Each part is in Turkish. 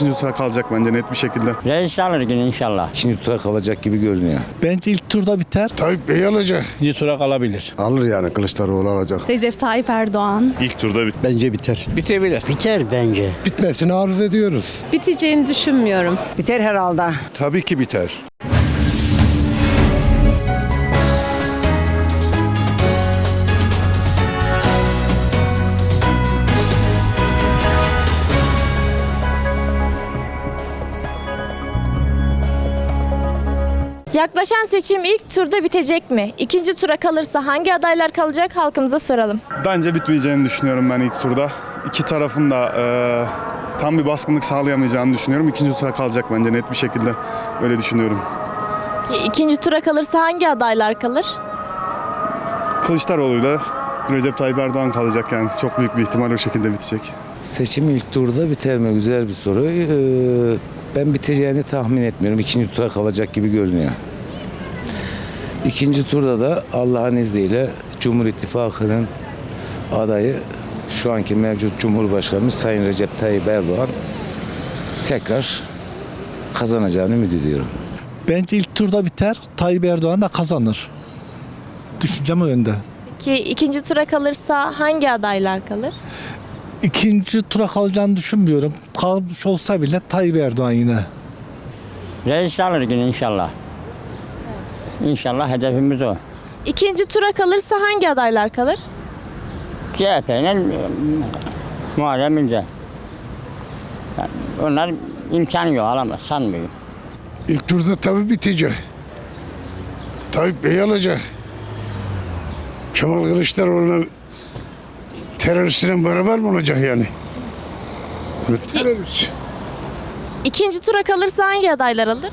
ikinci tura kalacak bence net bir şekilde. Reis alır gün inşallah. İkinci tura kalacak gibi görünüyor. Bence ilk turda biter. Tayyip Bey alacak. İkinci tura kalabilir. Alır yani Kılıçdaroğlu alacak. Recep Tayyip Erdoğan. İlk turda bit. Bence biter. Bitebilir. Biter bence. Bitmesini arzu ediyoruz. Biteceğini düşünmüyorum. Biter herhalde. Tabii ki biter. Yaklaşan seçim ilk turda bitecek mi? İkinci tura kalırsa hangi adaylar kalacak halkımıza soralım. Bence bitmeyeceğini düşünüyorum ben ilk turda. İki tarafın da e, tam bir baskınlık sağlayamayacağını düşünüyorum. İkinci tura kalacak bence net bir şekilde. Öyle düşünüyorum. Ki İkinci tura kalırsa hangi adaylar kalır? Kılıçdaroğlu'yla Recep Tayyip Erdoğan kalacak yani. Çok büyük bir ihtimal o şekilde bitecek. Seçim ilk turda biter mi? Güzel bir soru. Ee, ben biteceğini tahmin etmiyorum. İkinci tura kalacak gibi görünüyor. İkinci turda da Allah'ın izniyle Cumhur İttifakı'nın adayı şu anki mevcut Cumhurbaşkanımız Sayın Recep Tayyip Erdoğan tekrar kazanacağını ümit ediyorum. Bence ilk turda biter. Tayyip Erdoğan da kazanır. Düşüncem o yönde. Ki ikinci tura kalırsa hangi adaylar kalır? İkinci tura kalacağını düşünmüyorum. Kalmış olsa bile Tayyip Erdoğan yine. Reis alır gün inşallah. İnşallah hedefimiz o. İkinci tura kalırsa hangi adaylar kalır? CHP ile Muharrem İnce. Yani onlar imkan yok alamaz sanmıyorum. İlk turda tabii bitecek. Tayyip Bey alacak. Kemal Kılıçdaroğlu'na teröristlerin beraber mi olacak yani? Evet, terörist. İkinci tura kalırsa hangi adaylar alır?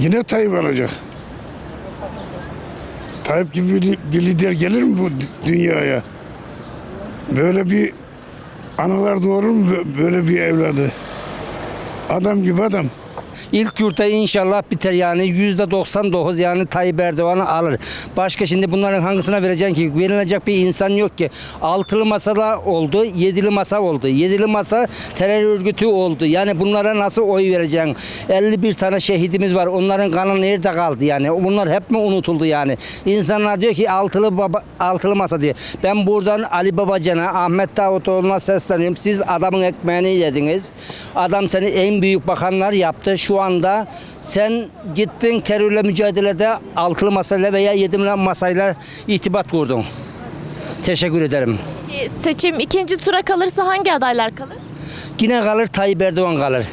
Yine Tayyip alacak. Tayyip gibi bir, bir lider gelir mi bu dü- dünyaya? Böyle bir analar doğurur mu bö- böyle bir evladı? Adam gibi adam. İlk yurtta inşallah biter yani yüzde 99 yani Tayyip Erdoğan'ı alır. Başka şimdi bunların hangisine vereceksin ki? Verilecek bir insan yok ki. Altılı masada oldu, yedili masa oldu. Yedili masa terör örgütü oldu. Yani bunlara nasıl oy vereceksin? 51 tane şehidimiz var. Onların kanı nerede kaldı yani? Bunlar hep mi unutuldu yani? İnsanlar diyor ki altılı baba, altılı masa diyor. Ben buradan Ali Babacan'a, Ahmet Davutoğlu'na sesleniyorum. Siz adamın ekmeğini yediniz. Adam seni en büyük bakanlar yaptı. Şu anda sen gittin terörle mücadelede altılı masayla veya yedimli masayla itibat kurdun. Teşekkür ederim. Seçim ikinci tura kalırsa hangi adaylar kalır? Yine kalır Tayyip Erdoğan kalır.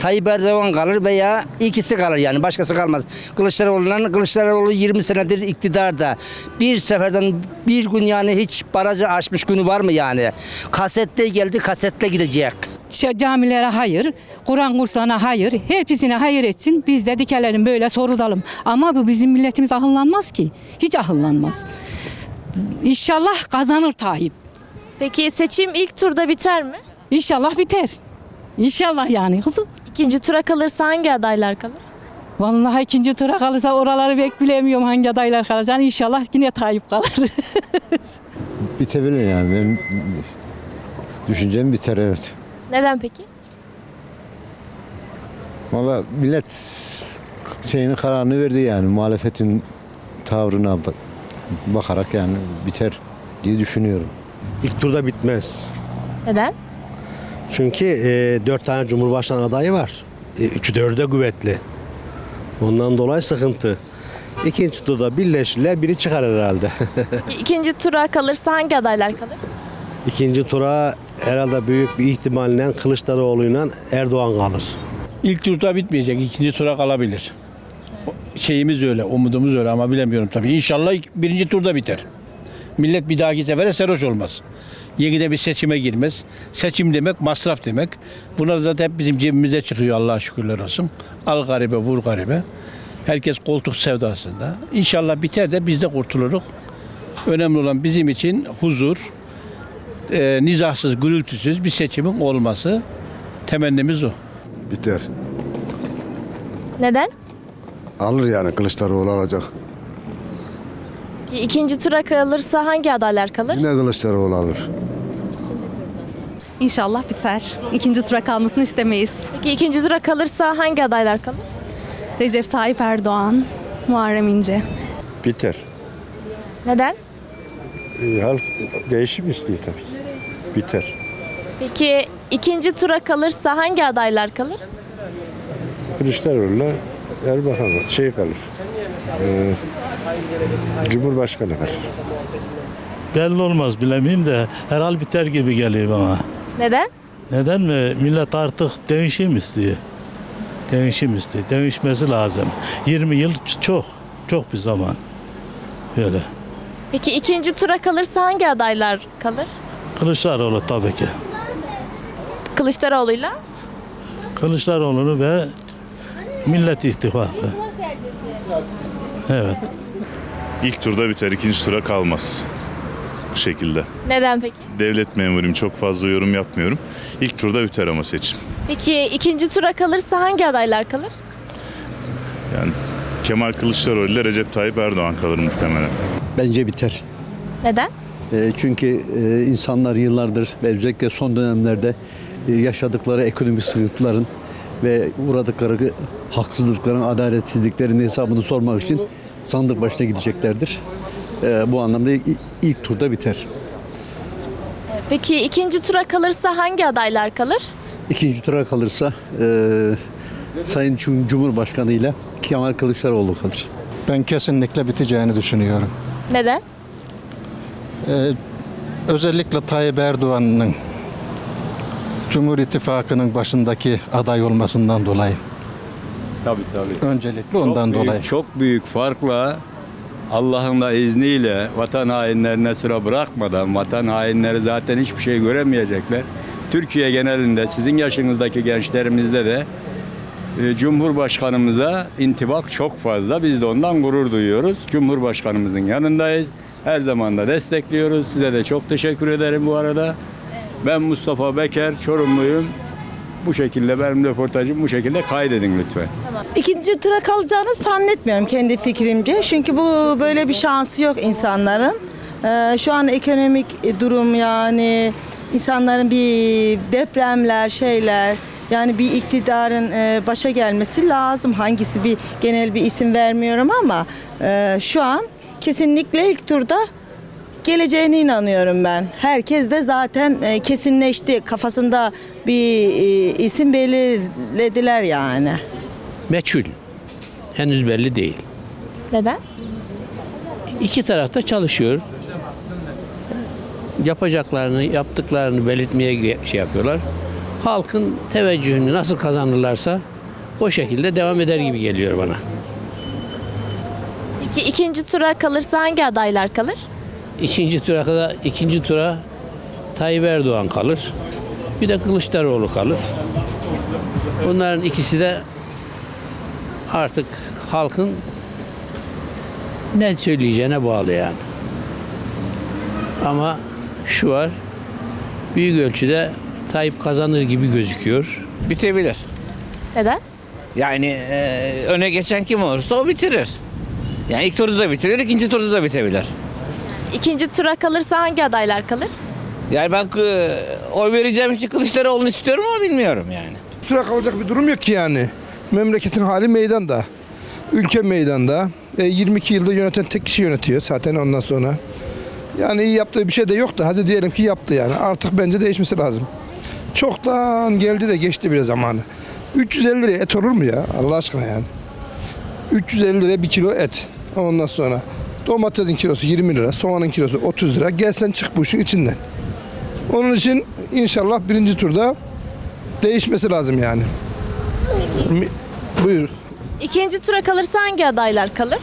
Tayyip Erdoğan kalır veya ikisi kalır yani başkası kalmaz. Kılıçdaroğlu'ndan Kılıçdaroğlu 20 senedir iktidarda. Bir seferden bir gün yani hiç barajı aşmış günü var mı yani? Kasette geldi kasetle gidecek. Camilere hayır, Kur'an kurslarına hayır, hepsine hayır etsin. Biz de dikelim böyle sorulalım. Ama bu bizim milletimiz akıllanmaz ki. Hiç akıllanmaz. İnşallah kazanır Tayyip. Peki seçim ilk turda biter mi? İnşallah biter. İnşallah yani kızım. İkinci tura kalırsa hangi adaylar kalır? Vallahi ikinci tura kalırsa oraları pek bilemiyorum hangi adaylar kalacağını. İnşallah yine Tayyip kalır. Bitebilir yani. Benim düşüncem biter evet. Neden peki? Valla millet şeyini kararını verdi yani. Muhalefetin tavrına bak- bakarak yani biter diye düşünüyorum. İlk turda bitmez. Neden? Çünkü e, dört tane Cumhurbaşkanı adayı var. E, üçü dördü de kuvvetli. Ondan dolayı sıkıntı. İkinci turda birleşirler biri çıkar herhalde. Ki İkinci tura kalırsa hangi adaylar kalır? İkinci tura herhalde büyük bir ihtimalle Kılıçdaroğlu'yla Erdoğan kalır. İlk turda bitmeyecek. ikinci tura kalabilir. Şeyimiz öyle, umudumuz öyle ama bilemiyorum tabii. İnşallah birinci turda biter. Millet bir dahaki sefere sarhoş olmaz. Yeniden bir seçime girmez. Seçim demek masraf demek. Bunlar zaten hep bizim cebimize çıkıyor Allah'a şükürler olsun. Al garibe vur garibe. Herkes koltuk sevdasında. İnşallah biter de biz de kurtuluruz. Önemli olan bizim için huzur, e, nizahsız, gürültüsüz bir seçimin olması temennimiz o. Biter. Neden? Alır yani Kılıçdaroğlu alacak. Ki ikinci tura kalırsa hangi adaylar kalır? Yine Kılıçdaroğlu alır. İnşallah biter. İkinci tura kalmasını istemeyiz. Peki ikinci tura kalırsa hangi adaylar kalır? Recep Tayyip Erdoğan, Muharrem İnce. Biter. Neden? halk değişim istiyor tabii. Biter. Peki ikinci tura kalırsa hangi adaylar kalır? Kılıçdaroğlu'na Erbakan şey kalır. Ee, Cumhurbaşkanı kalır. Belli olmaz bilemeyim de herhal biter gibi geliyor bana. Neden? Neden mi? Millet artık değişim istiyor. Değişim istiyor. Değişmesi lazım. 20 yıl çok. Çok bir zaman. Böyle. Peki ikinci tura kalırsa hangi adaylar kalır? Kılıçdaroğlu tabii ki. Kılıçdaroğlu'yla. Kılıçdaroğlu'nu ve Millet İttifakı. Evet. İlk turda biter, ikinci tura kalmaz. Bu şekilde. Neden peki? Devlet memuruyum, çok fazla yorum yapmıyorum. İlk turda biter ama seçim. Peki ikinci tura kalırsa hangi adaylar kalır? Yani Kemal Kılıçdaroğlu ile Recep Tayyip Erdoğan kalır muhtemelen. Bence biter. Neden? E, Çünkü e, insanlar yıllardır ve özellikle son dönemlerde e, yaşadıkları ekonomik sıkıntıların ve uğradıkları haksızlıkların, adaletsizliklerin hesabını sormak için sandık başına gideceklerdir. E, Bu anlamda ilk, ilk turda biter. Peki ikinci tura kalırsa hangi adaylar kalır? İkinci tura kalırsa e, Sayın Cum- Cumhurbaşkanı ile Kemal Kılıçdaroğlu kalır. Ben kesinlikle biteceğini düşünüyorum. Neden? Ee, özellikle Tayyip Erdoğan'ın Cumhur İttifakı'nın başındaki aday olmasından dolayı. Tabii tabii. Öncelikle ondan çok büyük, dolayı. Çok büyük farkla Allah'ın da izniyle vatan hainlerine sıra bırakmadan vatan hainleri zaten hiçbir şey göremeyecekler. Türkiye genelinde sizin yaşınızdaki gençlerimizde de e, Cumhurbaşkanımıza intibak çok fazla. Biz de ondan gurur duyuyoruz. Cumhurbaşkanımızın yanındayız. Her zaman da destekliyoruz. Size de çok teşekkür ederim bu arada. Ben Mustafa Beker, Çorumluyum. Bu şekilde benim röportajım bu şekilde kaydedin lütfen. İkinci tura kalacağını zannetmiyorum kendi fikrimce. Çünkü bu böyle bir şansı yok insanların. Ee, şu an ekonomik durum yani insanların bir depremler şeyler yani bir iktidarın e, başa gelmesi lazım. Hangisi bir genel bir isim vermiyorum ama e, şu an kesinlikle ilk turda geleceğine inanıyorum ben. Herkes de zaten e, kesinleşti. Kafasında bir e, isim belirlediler yani. Meçhul. Henüz belli değil. Neden? İki tarafta çalışıyor. Yapacaklarını, yaptıklarını belirtmeye şey yapıyorlar. Halkın teveccühünü nasıl kazanırlarsa o şekilde devam eder gibi geliyor bana. Peki ikinci tura kalırsa hangi adaylar kalır? İkinci tura kadar ikinci tura Tayyip Erdoğan kalır. Bir de Kılıçdaroğlu kalır. Bunların ikisi de artık halkın ne söyleyeceğine bağlı yani. Ama şu var, büyük ölçüde Tayyip kazanır gibi gözüküyor. Bitebilir. Neden? Yani e, öne geçen kim olursa o bitirir. Yani ilk turda da bitirir, ikinci turda da bitebilir. İkinci tura kalırsa hangi adaylar kalır? Yani ben e, oy vereceğim için Kılıçdaroğlu'nu istiyorum ama bilmiyorum yani. Tura kalacak bir durum yok ki yani. Memleketin hali meydanda. Ülke meydanda. E, 22 yılda yöneten tek kişi yönetiyor zaten ondan sonra. Yani iyi yaptığı bir şey de yok da hadi diyelim ki yaptı yani. Artık bence değişmesi lazım. Çoktan geldi de geçti bile zamanı. 350 liraya et olur mu ya Allah aşkına yani. 350 liraya bir kilo et. Ondan sonra domatesin kilosu 20 lira, soğanın kilosu 30 lira. Gelsen çık bu işin içinden. Onun için inşallah birinci turda değişmesi lazım yani. Mi- Buyur. İkinci tura kalırsa hangi adaylar kalır?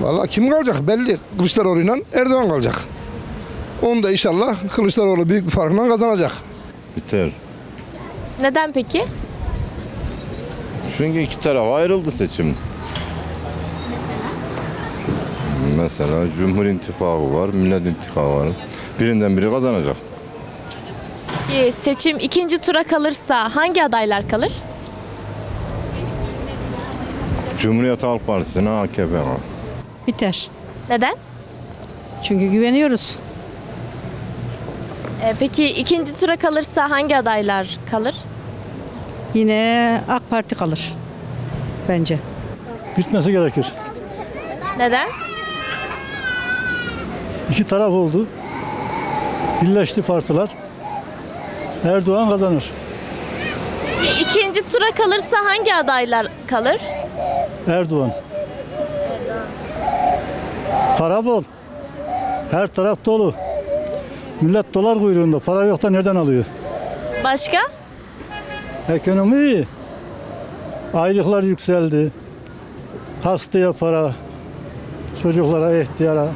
Vallahi kim kalacak belli. Kılıçdaroğlu'yla Erdoğan kalacak. Onu da inşallah Kılıçdaroğlu büyük bir farkla kazanacak. Biter. Neden peki? Çünkü iki taraf ayrıldı seçim. Mesela Cumhur İttifakı var, Millet İttifakı var. Birinden biri kazanacak. Peki seçim ikinci tura kalırsa hangi adaylar kalır? Cumhuriyet Halk Partisi'ne AKP var. Biter. Neden? Çünkü güveniyoruz. E, peki ikinci tura kalırsa hangi adaylar kalır? Yine AK Parti kalır bence. Bitmesi gerekir. Neden? İki taraf oldu. Birleşti partiler. Erdoğan kazanır. Peki ikinci tura kalırsa hangi adaylar kalır? Erdoğan. Para bol. Her taraf dolu. Millet dolar kuyruğunda. Para yok da nereden alıyor? Başka? Ekonomi iyi. Aylıklar yükseldi. Hastaya para. Çocuklara ihtiyara.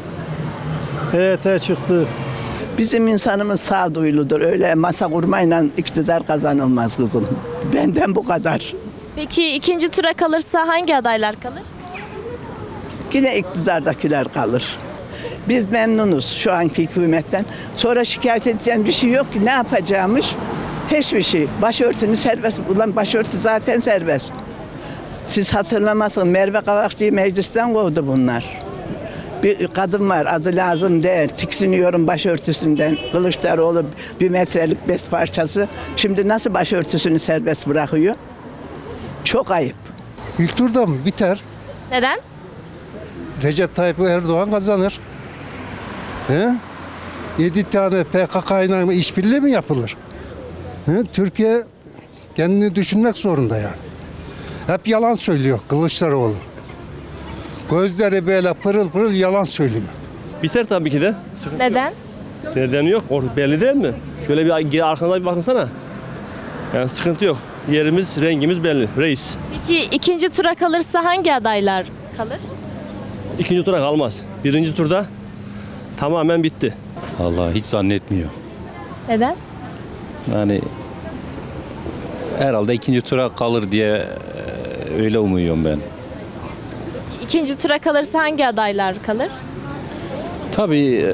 EYT çıktı. Bizim insanımız sağduyuludur. Öyle masa kurmayla iktidar kazanılmaz kızım. Benden bu kadar. Peki ikinci tura kalırsa hangi adaylar kalır? Yine iktidardakiler kalır. Biz memnunuz şu anki hükümetten. Sonra şikayet edeceğim bir şey yok ki ne yapacağımış? Hiçbir şey. Başörtünü serbest. Ulan başörtü zaten serbest. Siz hatırlamazsın Merve Kavakçı'yı meclisten kovdu bunlar. Bir kadın var adı lazım değil. Tiksiniyorum başörtüsünden. Kılıçdaroğlu bir metrelik bez parçası. Şimdi nasıl başörtüsünü serbest bırakıyor? Çok ayıp. İlk turda mı? Biter. Neden? Recep Tayyip Erdoğan kazanır. He? 7 tane PKK ile işbirliği mi yapılır? He? Türkiye kendini düşünmek zorunda yani. Hep yalan söylüyor Kılıçdaroğlu. Gözleri böyle pırıl pırıl yalan söylüyor. Biter tabii ki de. Neden? Nedeni yok. Or- belli değil mi? Şöyle bir arkanıza bir bakınsana. Yani sıkıntı yok. Yerimiz, rengimiz belli. Reis. Peki ikinci tura kalırsa hangi adaylar kalır? İkinci tura kalmaz. Birinci turda tamamen bitti. Vallahi hiç zannetmiyor. Neden? Yani herhalde ikinci tura kalır diye e, öyle umuyorum ben. İkinci tura kalırsa hangi adaylar kalır? Tabii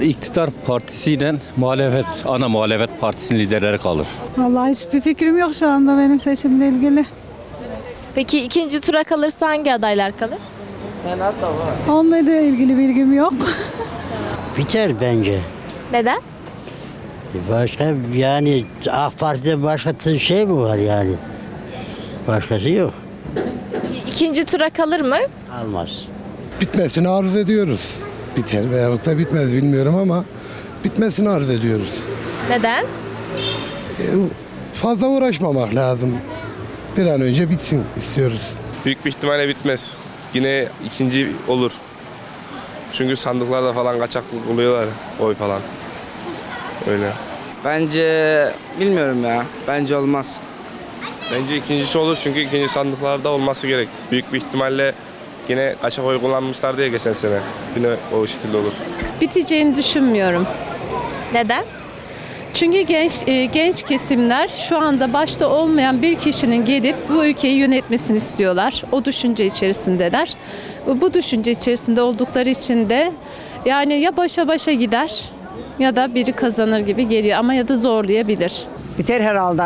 e, iktidar partisiyle muhalefet, ana muhalefet partisinin liderleri kalır. Vallahi hiçbir fikrim yok şu anda benim seçimle ilgili. Peki ikinci tura kalırsa hangi adaylar kalır? Onunla ilgili bilgim yok. Biter bence. Neden? Başka yani AK Parti'de başka şey mi var yani? Başkası yok. İkinci tura kalır mı? Almaz. Bitmesini arzu ediyoruz. Biter veyahut da bitmez bilmiyorum ama bitmesini arzu ediyoruz. Neden? Fazla uğraşmamak lazım. Bir an önce bitsin istiyoruz. Büyük bir ihtimalle bitmez. Yine ikinci olur. Çünkü sandıklarda falan kaçaklık oluyorlar. Oy falan. Öyle. Bence bilmiyorum ya. Bence olmaz. Bence ikincisi olur çünkü ikinci sandıklarda olması gerek. Büyük bir ihtimalle yine kaçak oy kullanmışlar diye geçen sene. Yine o şekilde olur. Biteceğini düşünmüyorum. Neden? Çünkü genç e, genç kesimler şu anda başta olmayan bir kişinin gelip bu ülkeyi yönetmesini istiyorlar. O düşünce içerisindeler. Bu düşünce içerisinde oldukları için de yani ya başa başa gider ya da biri kazanır gibi geliyor ama ya da zorlayabilir. Biter herhalde.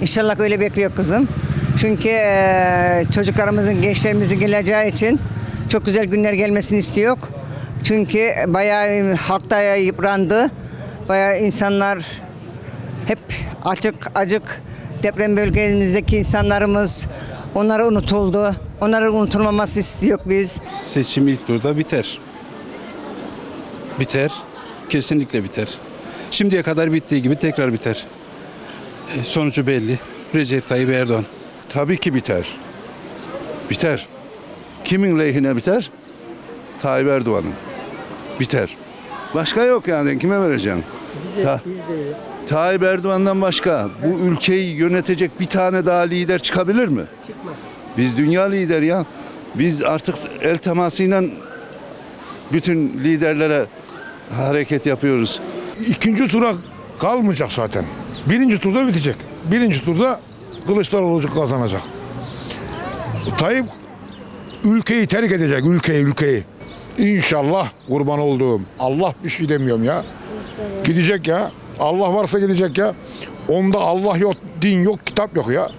İnşallah öyle bekliyor kızım. Çünkü eee, çocuklarımızın, gençlerimizin geleceği için çok güzel günler gelmesini istiyor. Çünkü bayağı e, halk da yıprandı. Bayağı insanlar hep açık acık deprem bölgemizdeki insanlarımız onlara unutuldu. Onların unutulmaması istiyor biz. Seçim ilk turda biter. Biter. Kesinlikle biter. Şimdiye kadar bittiği gibi tekrar biter. E, Sonucu belli. Recep Tayyip Erdoğan. Tabii ki biter. Biter. Kimin lehine biter? Tayyip Erdoğan'ın. Biter. Başka yok yani kime vereceğim? Ta- Tayyip Erdoğan'dan başka bu ülkeyi yönetecek bir tane daha lider çıkabilir mi? Biz dünya lider ya. Biz artık el temasıyla bütün liderlere hareket yapıyoruz. İkinci tura kalmayacak zaten. Birinci turda bitecek. Birinci turda Kılıçdaroğlu kazanacak. Tayyip ülkeyi terk edecek, ülkeyi, ülkeyi. İnşallah kurban olduğum. Allah bir şey demiyorum ya. Gidecek ya. Allah varsa gidecek ya. Onda Allah yok, din yok, kitap yok ya.